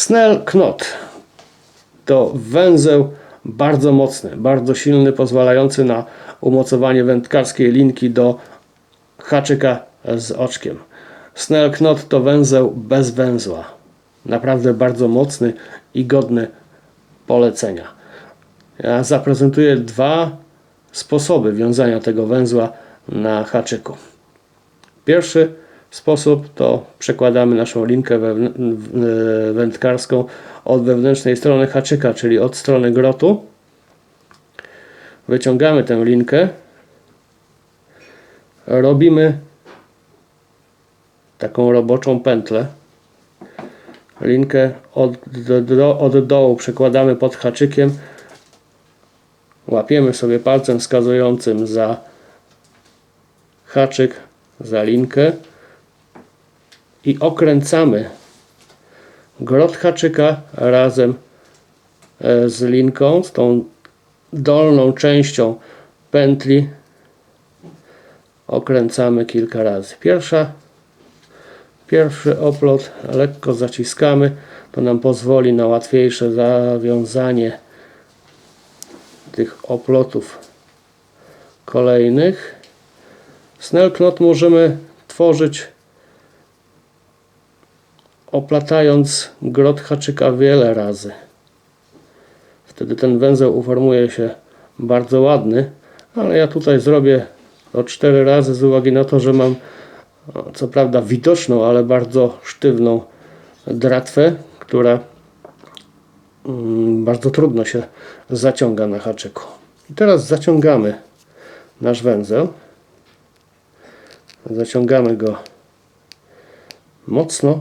Snell Knot to węzeł bardzo mocny, bardzo silny, pozwalający na umocowanie wędkarskiej linki do haczyka z oczkiem. Snell Knot to węzeł bez węzła. Naprawdę bardzo mocny i godny polecenia. Ja zaprezentuję dwa sposoby wiązania tego węzła na haczyku. Pierwszy sposób to przekładamy naszą linkę wędkarską od wewnętrznej strony haczyka, czyli od strony grotu. Wyciągamy tę linkę. Robimy taką roboczą pętlę. Linkę od, do, od dołu przekładamy pod haczykiem. Łapiemy sobie palcem wskazującym za haczyk, za linkę i okręcamy grot haczyka razem e, z linką, z tą dolną częścią pętli okręcamy kilka razy. Pierwsza, pierwszy oplot lekko zaciskamy, to nam pozwoli na łatwiejsze zawiązanie tych oplotów kolejnych. Snell knot możemy tworzyć oplatając grot haczyka wiele razy. Wtedy ten węzeł uformuje się bardzo ładny, ale ja tutaj zrobię o cztery razy z uwagi na to, że mam co prawda widoczną, ale bardzo sztywną dratwę, która mm, bardzo trudno się zaciąga na haczyku. I teraz zaciągamy nasz węzeł. Zaciągamy go mocno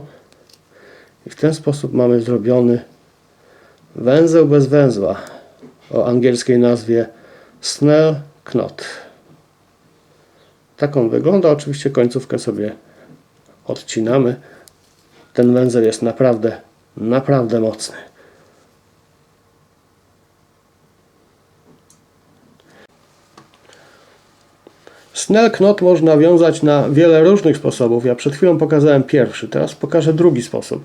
i w ten sposób mamy zrobiony węzeł bez węzła o angielskiej nazwie Snell Knot. Tak on wygląda. Oczywiście końcówkę sobie odcinamy. Ten węzeł jest naprawdę, naprawdę mocny. Snell knot można wiązać na wiele różnych sposobów. Ja przed chwilą pokazałem pierwszy, teraz pokażę drugi sposób.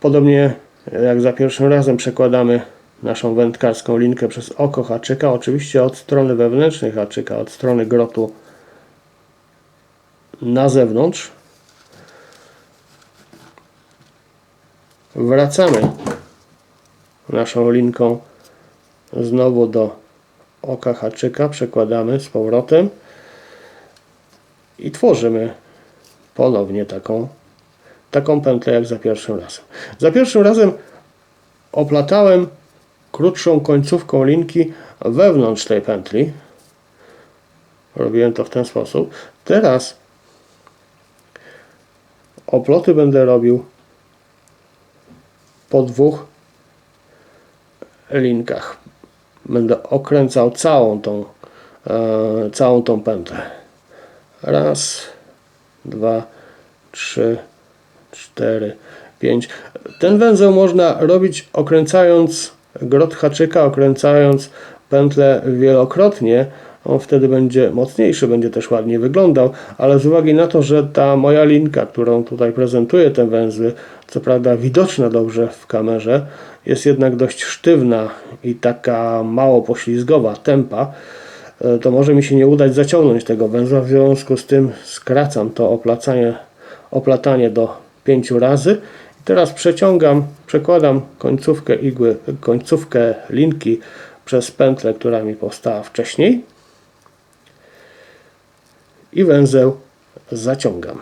Podobnie jak za pierwszym razem przekładamy naszą wędkarską linkę przez oko haczyka, oczywiście od strony wewnętrznej haczyka, od strony grotu na zewnątrz. Wracamy naszą linką znowu do oka haczyka, przekładamy z powrotem i tworzymy ponownie taką, taką pętlę jak za pierwszym razem. Za pierwszym razem oplatałem krótszą końcówką linki wewnątrz tej pętli. Robiłem to w ten sposób. Teraz oploty będę robił po dwóch linkach będę okręcał całą tą, e, całą tą pętlę. Raz, dwa, trzy, cztery, pięć. Ten węzeł można robić okręcając grot haczyka, okręcając pętlę wielokrotnie. On wtedy będzie mocniejszy, będzie też ładnie wyglądał, ale z uwagi na to, że ta moja linka, którą tutaj prezentuję, te węzły, co prawda widoczna dobrze w kamerze, jest jednak dość sztywna i taka mało poślizgowa, tempa, e, to może mi się nie udać zaciągnąć tego węzła, w związku z tym skracam to oplacanie, oplatanie do pięciu razy. I teraz przeciągam, przekładam końcówkę igły, końcówkę linki przez pętlę, która mi powstała wcześniej i węzeł zaciągam.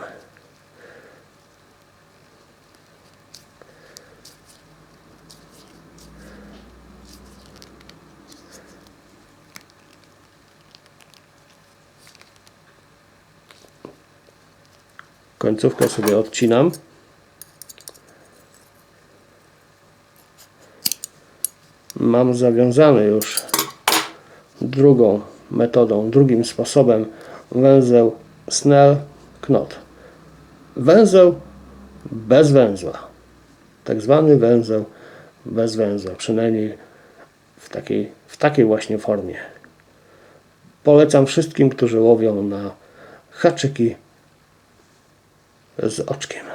Końcówkę sobie odcinam. Mam zawiązany już drugą metodą, drugim sposobem węzeł Snell Knot. Węzeł bez węzła. Tak zwany węzeł bez węzła. Przynajmniej w takiej, w takiej właśnie formie. Polecam wszystkim, którzy łowią na haczyki z oczkiem.